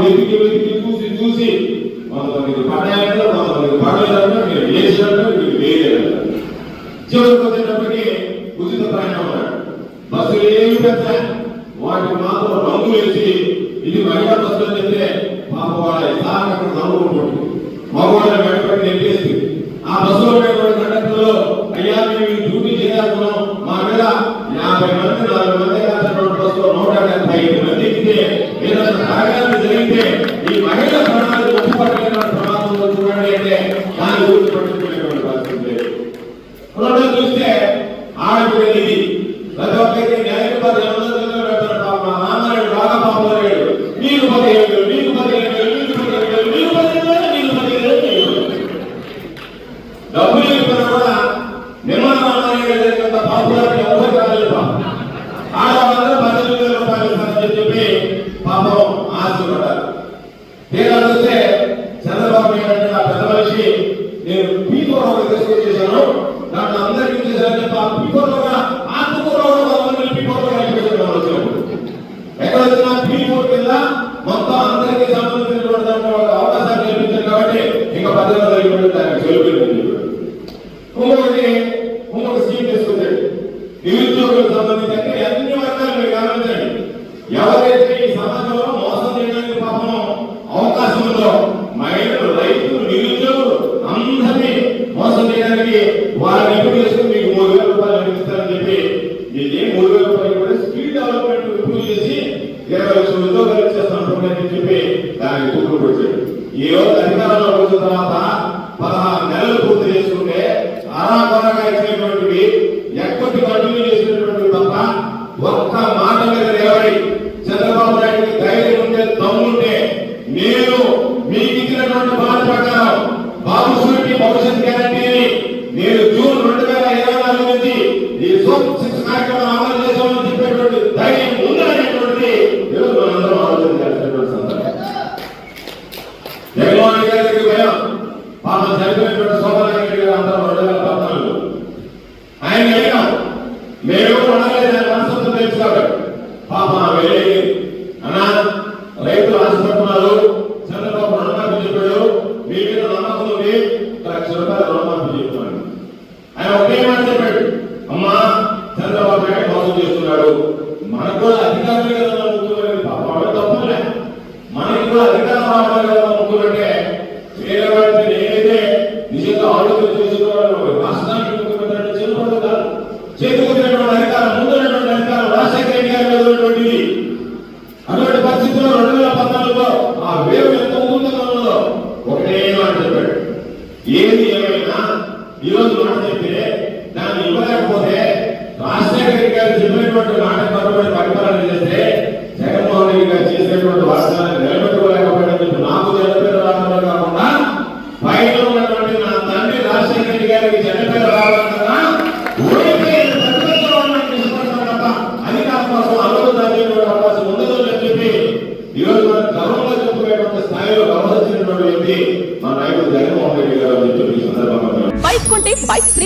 వెతికి వెతికి చూసి చూసి కొంతమందికి పడ్డాయంటే కొంతమందికి పడలేదంటే మీరు వేసినట్టు మీరు వేయలేదంట చివరికి వచ్చేటప్పటికి ఉచిత ప్రయాణం బస్సులు ఏమి పెద్ద వాటికి మాత్రం రంగు వేసి ఇది మహిళా బస్సులు అని చెప్తే పాప వాళ్ళ సార్ అక్కడ నవ్వుకుంటుంది మగవాళ్ళ మోసం చేయడానికి వారు ఎప్పుడు చేసుకుని మీకు మూడు వేల రూపాయలు అందిస్తారని చెప్పి ఇది మూడు వేల రూపాయలు కూడా స్కిల్ డెవలప్మెంట్ ఇంప్రూవ్ చేసి ఇరవై లక్షల ఉద్యోగాలు ఇచ్చేస్తాను చెప్పి దానికి కూతురు వచ్చాడు ఈ రోజు అధికారంలో వచ్చిన తర్వాత పదహారు నెలలు పూర్తి చేసుకుంటే ఆయన మేము ఉండలేదు ఆయన మనసు తెలుసు కాబట్టి. పాప వెళ్ళి చేతుకున్నటువంటి అధికారం ముందున్నటువంటి అధికారం రాజశేఖర రెడ్డి గారి మీద ఉన్నటువంటిది. అటువంటి పరిస్థితుల్లో రెండు వేల పద్నాలుగులో ఆ వేరు ఎంత ఉంటుందో ఒకటే మాట చెప్పాడు. ఏది ఏమైనా ఈ మాట చెప్తే దాన్ని ఇవ్వలేకపోతే రాజశేఖర రెడ్డి గారు చెప్పినటువంటి మాట కట్టుబడి పరిపాలన చేస్తే జగన్మోహన్ రెడ్డి గారు చేసినటువంటి వాస్తవాన్ని నిలబెట్టుకోలేకపోయాడని చెప్పి నాకు కాకుండా పైన ఉన్నటువంటి నా తండ్రి రాజశేఖర రెడ్డి గారికి చెడ్డపేరు రావాలన్నా